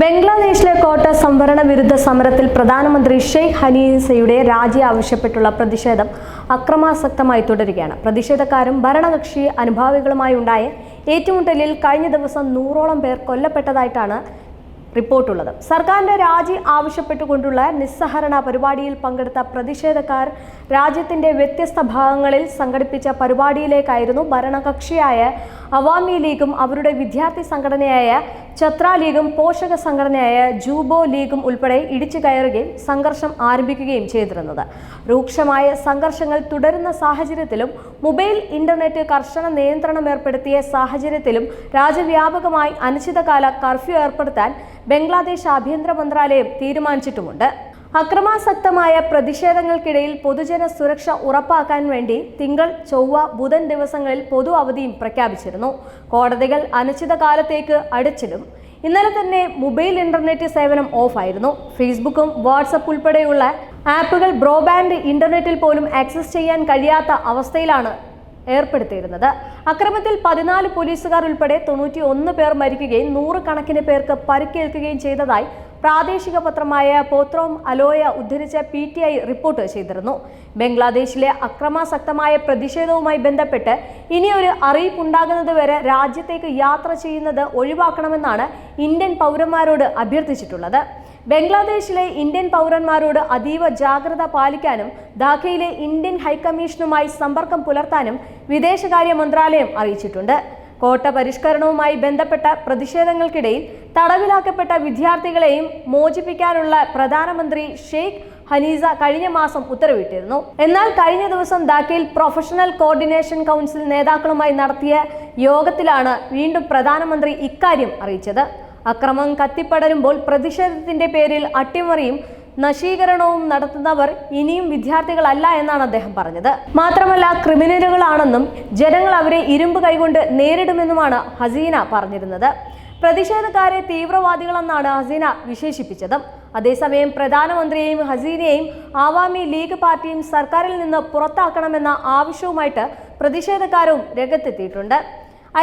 ബംഗ്ലാദേശിലെ കോട്ട സംവരണ വിരുദ്ധ സമരത്തിൽ പ്രധാനമന്ത്രി ഷെയ്ഖ് ഹനീസയുടെ രാജി ആവശ്യപ്പെട്ടുള്ള പ്രതിഷേധം അക്രമാസക്തമായി തുടരുകയാണ്. പ്രതിഷേധക്കാരും ഭരണകക്ഷി അനുഭാവികളുമായി ഉണ്ടായ ഏറ്റുമുട്ടലിൽ കഴിഞ്ഞ ദിവസം നൂറോളം പേർ കൊല്ലപ്പെട്ടതായിട്ടാണ് റിപ്പോർട്ടുള്ളത്. സർക്കാരിന്റെ രാജി ആവശ്യപ്പെട്ടുകൊണ്ടുള്ള നിസ്സഹരണ പരിപാടിയിൽ പങ്കെടുത്ത പ്രതിഷേധക്കാർ രാജ്യത്തിന്റെ വ്യത്യസ്ത ഭാഗങ്ങളിൽ സംഘടിപ്പിച്ച പരിപാടിയിലേക്കായിരുന്നു ഭരണകക്ഷിയായ അവാമി ലീഗും അവരുടെ വിദ്യാർത്ഥി സംഘടനയായ ഛത്ര ലീഗും പോഷക സംഘടനയായ ജൂബോ ലീഗും ഉൾപ്പെടെ ഇടിച്ചു കയറുകയും സംഘർഷം ആരംഭിക്കുകയും ചെയ്തിരുന്നത്. രൂക്ഷമായ സംഘർഷങ്ങൾ തുടരുന്ന സാഹചര്യത്തിലും മൊബൈൽ ഇന്റർനെറ്റ് കർശന നിയന്ത്രണം ഏർപ്പെടുത്തിയ സാഹചര്യത്തിലും രാജ്യവ്യാപകമായി അനിശ്ചിതകാല കർഫ്യൂ ഏർപ്പെടുത്താൻ ബംഗ്ലാദേശ് ആഭ്യന്തര മന്ത്രാലയം തീരുമാനിച്ചിട്ടുമുണ്ട്. അക്രമാസക്തമായ പ്രതിഷേധങ്ങൾക്കിടയിൽ പൊതുജന സുരക്ഷ ഉറപ്പാക്കാൻ വേണ്ടി തിങ്കൾ ചൊവ്വ ബുധൻ ദിവസങ്ങളിൽ പൊതു അവധിയും പ്രഖ്യാപിച്ചിരുന്നു. കോടതികൾ അനിശ്ചിതകാലത്തേക്ക് അടച്ചിടും. ഇന്നലെ തന്നെ മൊബൈൽ ഇന്റർനെറ്റ് സേവനം ഓഫ് ആയിരുന്നു ഫേസ്ബുക്കും വാട്സപ്പ് ഉൾപ്പെടെയുള്ള ആപ്പുകൾ ബ്രോഡ്ബാൻഡ് ഇന്റർനെറ്റിൽ പോലും ആക്സസ് ചെയ്യാൻ കഴിയാത്ത അവസ്ഥയിലാണ് ഏർപ്പെടുത്തിയിരുന്നത്. അക്രമത്തിൽ പതിനാല് പോലീസുകാർ ഉൾപ്പെടെ തൊണ്ണൂറ്റി ഒന്ന് പേർ മരിക്കുകയും നൂറുകണക്കിന് പേർക്ക് പരിക്കേൽക്കുകയും ചെയ്തതായി പ്രാദേശിക പത്രമായ പോത്രോം അലോയ ഉദ്ധരിച്ച പി ടി ഐ റിപ്പോർട്ട് ചെയ്തിരുന്നു. ബംഗ്ലാദേശിലെ അക്രമാസക്തമായ പ്രതിഷേധവുമായി ബന്ധപ്പെട്ട് ഇനിയൊരു അറിയിപ്പുണ്ടാകുന്നത് വരെ രാജ്യത്തേക്ക് യാത്ര ചെയ്യുന്നത് ഒഴിവാക്കണമെന്നാണ് ഇന്ത്യൻ പൗരന്മാരോട് അഭ്യർത്ഥിച്ചിട്ടുള്ളത്. ബംഗ്ലാദേശിലെ ഇന്ത്യൻ പൗരന്മാരോട് അതീവ ജാഗ്രത പാലിക്കാനും ധാക്കയിലെ ഇന്ത്യൻ ഹൈക്കമ്മീഷനുമായി സമ്പർക്കം പുലർത്താനും വിദേശകാര്യ മന്ത്രാലയം അറിയിച്ചിട്ടുണ്ട്. കോട്ട പരിഷ്കരണവുമായി ബന്ധപ്പെട്ട പ്രതിഷേധങ്ങൾക്കിടയിൽ തടവിലാക്കപ്പെട്ട വിദ്യാർത്ഥികളെയും മോചിപ്പിക്കാനുള്ള പ്രധാനമന്ത്രി ഷെയ്ഖ് ഹനീസ കഴിഞ്ഞ മാസം ഉത്തരവിട്ടിരുന്നു. എന്നാൽ കഴിഞ്ഞ ദിവസം ധാക്കയിൽ പ്രൊഫഷണൽ കോർഡിനേഷൻ കൗൺസിൽ നേതാക്കളുമായി നടത്തിയ യോഗത്തിലാണ് വീണ്ടും പ്രധാനമന്ത്രി ഇക്കാര്യം അറിയിച്ചത്. അക്രമം കത്തിപ്പടരുമ്പോൾ പ്രതിഷേധത്തിന്റെ പേരിൽ അട്ടിമറിയും നശീകരണവും നടത്തുന്നവർ ഇനിയും വിദ്യാർത്ഥികളല്ല എന്നാണ് അദ്ദേഹം പറഞ്ഞത്. മാത്രമല്ല ക്രിമിനലുകളാണെന്നും ജനങ്ങൾ അവരെ ഇരുമ്പ് കൈകൊണ്ട് നേരിടുമെന്നുമാണ് ഹസീന പറഞ്ഞിരുന്നത്. പ്രതിഷേധക്കാരെ തീവ്രവാദികളെന്നാണ് ഹസീന വിശേഷിപ്പിച്ചത്. അതേസമയം പ്രധാനമന്ത്രിയെയും ഹസീനയെയും ആവാമി ലീഗ് പാർട്ടിയും സർക്കാരിൽ നിന്ന് പുറത്താക്കണമെന്ന ആവശ്യവുമായിട്ട് പ്രതിഷേധക്കാരും രംഗത്തെത്തിയിട്ടുണ്ട്.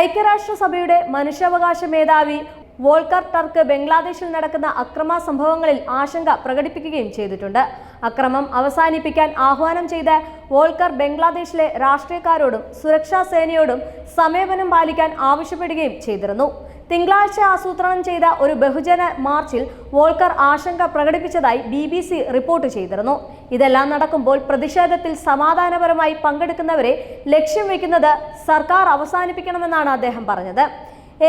ഐക്യരാഷ്ട്രസഭയുടെ മനുഷ്യാവകാശ മേധാവി വോൾക്കർ ടർക്ക് ബംഗ്ലാദേശിൽ നടക്കുന്ന അക്രമ സംഭവങ്ങളിൽ ആശങ്ക പ്രകടിപ്പിക്കുകയും ചെയ്തിട്ടുണ്ട്. അക്രമം അവസാനിപ്പിക്കാൻ ആഹ്വാനം ചെയ്ത വോൾക്കർ ബംഗ്ലാദേശിലെ രാഷ്ട്രീയക്കാരോടും സുരക്ഷാ സേനയോടും സമീപനം പാലിക്കാൻ ആവശ്യപ്പെടുകയും ചെയ്തിരുന്നു. തിങ്കളാഴ്ച ആസൂത്രണം ചെയ്ത ഒരു ബഹുജന മാർച്ചിൽ വോൾക്കർ ആശങ്ക പ്രകടിപ്പിച്ചതായി ബി ബി സി റിപ്പോർട്ട് ചെയ്തിരുന്നു. ഇതെല്ലാം നടക്കുമ്പോൾ പ്രതിഷേധത്തിൽ സമാധാനപരമായി പങ്കെടുക്കുന്നവരെ ലക്ഷ്യം വെക്കുന്നത് സർക്കാർ അവസാനിപ്പിക്കണമെന്നാണ് അദ്ദേഹം പറഞ്ഞത്.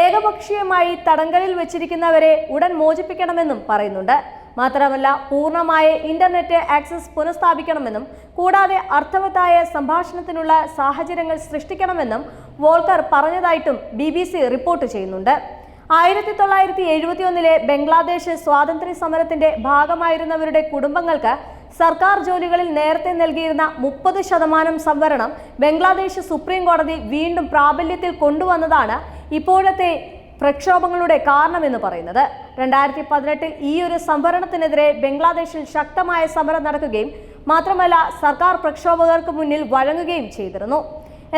ഏകപക്ഷീയമായി തടങ്കലിൽ വെച്ചിരിക്കുന്നവരെ ഉടൻ മോചിപ്പിക്കണമെന്നും പറയുന്നുണ്ട്. മാത്രമല്ല പൂർണമായ ഇന്റർനെറ്റ് ആക്സസ് പുനഃസ്ഥാപിക്കണമെന്നും കൂടാതെ അർത്ഥവത്തായ സംഭാഷണത്തിനുള്ള സാഹചര്യങ്ങൾ സൃഷ്ടിക്കണമെന്നും വോൾക്കർ പറഞ്ഞതായിട്ടും ബി റിപ്പോർട്ട് ചെയ്യുന്നുണ്ട്. ആയിരത്തി തൊള്ളായിരത്തി എഴുപത്തിയൊന്നിലെ ബംഗ്ലാദേശ് സ്വാതന്ത്ര്യ സമരത്തിന്റെ ഭാഗമായിരുന്നവരുടെ കുടുംബങ്ങൾക്ക് സർക്കാർ ജോലികളിൽ നേരത്തെ നൽകിയിരുന്ന മുപ്പത് ശതമാനം സംവരണം ബംഗ്ലാദേശ് സുപ്രീം കോടതി വീണ്ടും പ്രാബല്യത്തിൽ കൊണ്ടുവന്നതാണ് ഇപ്പോഴത്തെ പ്രക്ഷോഭങ്ങളുടെ കാരണമെന്ന് പറയുന്നത് രണ്ടായിരത്തി പതിനെട്ടിൽ ഈ ഒരു സംവരണത്തിനെതിരെ ബംഗ്ലാദേശിൽ ശക്തമായ സമരം നടക്കുകയും മാത്രമല്ല സർക്കാർ പ്രക്ഷോഭകർക്ക് മുന്നിൽ വഴങ്ങുകയും ചെയ്തിരുന്നു.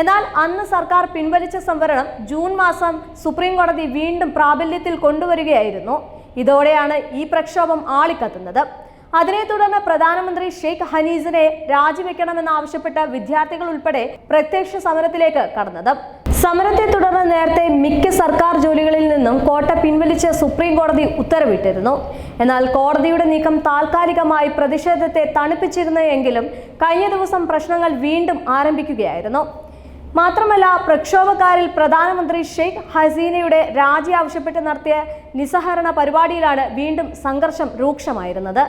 എന്നാൽ അന്ന് സർക്കാർ പിൻവലിച്ച സംവരണം ജൂൺ മാസം സുപ്രീം കോടതി വീണ്ടും പ്രാബല്യത്തിൽ കൊണ്ടുവരികയായിരുന്നു. ഇതോടെയാണ് ഈ പ്രക്ഷോഭം ആളിക്കത്തുന്നത്. അതിനെ തുടർന്ന് പ്രധാനമന്ത്രി ഷെയ്ഖ് ഹനീസിനെ രാജിവെക്കണമെന്നാവശ്യപ്പെട്ട വിദ്യാർത്ഥികൾ ഉൾപ്പെടെ പ്രത്യക്ഷ സമരത്തിലേക്ക് കടന്നത്. സമരത്തെ തുടർന്ന് നേരത്തെ മിക്ക സർക്കാർ ജോലികളിൽ നിന്നും കോട്ട പിൻവലിച്ച് സുപ്രീം കോടതി ഉത്തരവിട്ടിരുന്നു. എന്നാൽ കോടതിയുടെ നീക്കം താൽക്കാലികമായി പ്രതിഷേധത്തെ തണുപ്പിച്ചിരുന്നെങ്കിലും കഴിഞ്ഞ ദിവസം പ്രശ്നങ്ങൾ വീണ്ടും ആരംഭിക്കുകയായിരുന്നു. മാത്രമല്ല പ്രക്ഷോഭക്കാരിൽ പ്രധാനമന്ത്രി ഷെയ്ഖ് ഹസീനയുടെ രാജി ആവശ്യപ്പെട്ട് നടത്തിയ നിസ്സഹരണ പരിപാടിയിലാണ് വീണ്ടും സംഘർഷം രൂക്ഷമായിരുന്നത്.